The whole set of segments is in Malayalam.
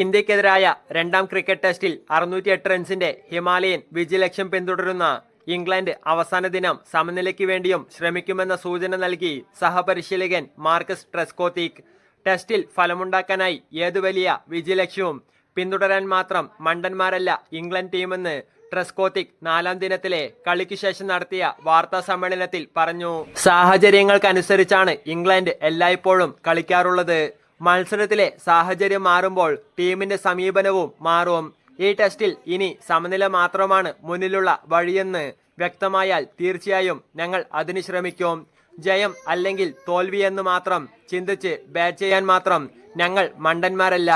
ഇന്ത്യക്കെതിരായ രണ്ടാം ക്രിക്കറ്റ് ടെസ്റ്റിൽ അറുന്നൂറ്റി എട്ട് റൺസിന്റെ ഹിമാലയൻ വിജയലക്ഷ്യം പിന്തുടരുന്ന ഇംഗ്ലണ്ട് അവസാന ദിനം സമനിലയ്ക്ക് വേണ്ടിയും ശ്രമിക്കുമെന്ന സൂചന നൽകി സഹപരിശീലകൻ മാർക്കസ് ട്രെസ്കോത്തിക്. ടെസ്റ്റിൽ ഫലമുണ്ടാക്കാനായി ഏതു വലിയ വിജയലക്ഷ്യവും പിന്തുടരാൻ മാത്രം മണ്ടന്മാരല്ല ഇംഗ്ലണ്ട് ടീമെന്ന് ട്രെസ്കോത്തിക് നാലാം ദിനത്തിലെ കളിക്ക് ശേഷം നടത്തിയ വാർത്താ സമ്മേളനത്തിൽ പറഞ്ഞു. സാഹചര്യങ്ങൾക്കനുസരിച്ചാണ് ഇംഗ്ലണ്ട് എല്ലായ്പ്പോഴും കളിക്കാറുള്ളത്. മത്സരത്തിലെ സാഹചര്യം മാറുമ്പോൾ ടീമിന്റെ സമീപനവും മാറും. ഈ ടെസ്റ്റിൽ ഇനി സമനില മാത്രമാണ് മുന്നിലുള്ള വഴിയെന്ന് വ്യക്തമായാൽ തീർച്ചയായും ഞങ്ങൾ അതിന് ശ്രമിക്കും. ജയം അല്ലെങ്കിൽ തോൽവി എന്ന് മാത്രം ചിന്തിച്ച് ബാറ്റ് ചെയ്യാൻ മാത്രം ഞങ്ങൾ മണ്ടന്മാരല്ല.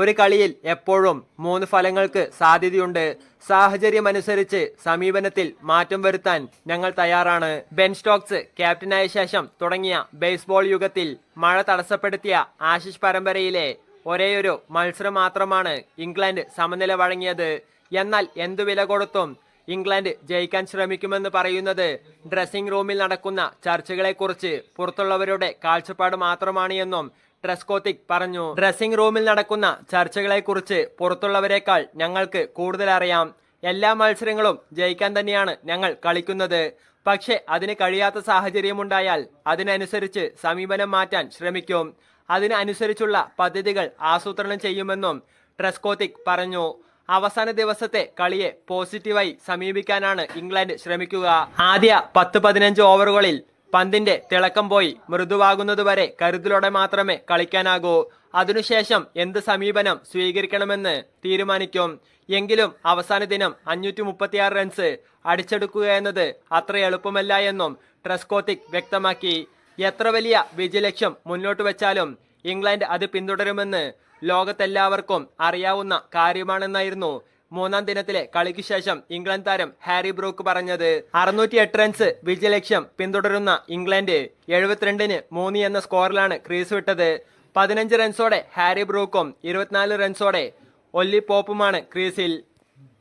ഒരു കളിയിൽ എപ്പോഴും മൂന്ന് ഫലങ്ങൾക്ക് സാധ്യതയുണ്ട്. സാഹചര്യമനുസരിച്ച് സമീപനത്തിൽ മാറ്റം വരുത്താൻ ഞങ്ങൾ തയ്യാറാണ്. ബെൻ സ്റ്റോക്സ് ക്യാപ്റ്റനായ ശേഷം തുടങ്ങിയ ബേസ്ബോൾ യുഗത്തിൽ മഴ തടസ്സപ്പെടുത്തിയ ആശിഷ് പരമ്പരയിലെ ഒരേയൊരു മത്സരം മാത്രമാണ് ഇംഗ്ലണ്ട് സമനില വഴങ്ങിയത്. എന്നാൽ എന്തു വില കൊടുത്തും ഇംഗ്ലണ്ട് ജയിക്കാൻ ശ്രമിക്കുമെന്ന് പറയുന്നത് ഡ്രസ്സിംഗ് റൂമിൽ നടക്കുന്ന ചർച്ചകളെക്കുറിച്ച് പുറത്തുള്ളവരുടെ കാഴ്ചപ്പാട് മാത്രമാണ് എന്നും ട്രെസ്കോത്തിക് പറഞ്ഞു. ഡ്രസ്സിംഗ് റൂമിൽ നടക്കുന്ന ചർച്ചകളെക്കുറിച്ച് പുറത്തുള്ളവരെക്കാൾ ഞങ്ങൾക്ക് കൂടുതൽ അറിയാം. എല്ലാ മത്സരങ്ങളും ജയിക്കാൻ തന്നെയാണ് ഞങ്ങൾ കളിക്കുന്നത്. പക്ഷെ അതിന് കഴിയാത്ത സാഹചര്യമുണ്ടായാൽ അതിനനുസരിച്ച് സമീപനം മാറ്റാൻ ശ്രമിക്കും. അതിനനുസരിച്ചുള്ള പദ്ധതികൾ ആസൂത്രണം ചെയ്യുമെന്നും ട്രെസ്കോത്തിക് പറഞ്ഞു. അവസാന ദിവസത്തെ കളിയെ പോസിറ്റീവായി സമീപിക്കാനാണ് ഇംഗ്ലണ്ട് ശ്രമിക്കുക. ആദ്യ പത്ത് പതിനഞ്ച് ഓവറുകളിൽ പന്തിന്റെ തിളക്കം പോയി മൃദുവാകുന്നതുവരെ കരുതലോടെ മാത്രമേ കളിക്കാനാകൂ. അതിനുശേഷം എന്ത് സമീപനം സ്വീകരിക്കണമെന്ന് തീരുമാനിക്കും. എങ്കിലും അവസാന ദിനം അഞ്ഞൂറ്റി മുപ്പത്തിയാറ് റൺസ് അടിച്ചെടുക്കുക എന്നത് അത്ര എളുപ്പമല്ല എന്നും ട്രസ്കോത്തിക് വ്യക്തമാക്കി. എത്ര വലിയ വിജയലക്ഷ്യം മുന്നോട്ട് വെച്ചാലും ഇംഗ്ലണ്ട് അത് പിന്തുടരുമെന്ന് ലോകത്തെല്ലാവർക്കും അറിയാവുന്ന കാര്യമാണെന്നായിരുന്നു മൂന്നാം ദിനത്തിലെ കളിക്ക് ശേഷം ഇംഗ്ലണ്ട് താരം ഹാരി ബ്രൂക്ക് പറഞ്ഞത്. അറുന്നൂറ്റി എട്ട് റൺസ് വിജയലക്ഷ്യം പിന്തുടരുന്ന ഇംഗ്ലണ്ട് എഴുപത്തിരണ്ടിന് മൂന്ന് എന്ന സ്കോറിലാണ് ക്രീസ് വിട്ടത്. പതിനഞ്ച് റൺസോടെ ഹാരി ബ്രൂക്കും ഇരുപത്തിനാല് റൺസോടെ ഒല്ലി പോപ്പുമാണ് ക്രീസിൽ.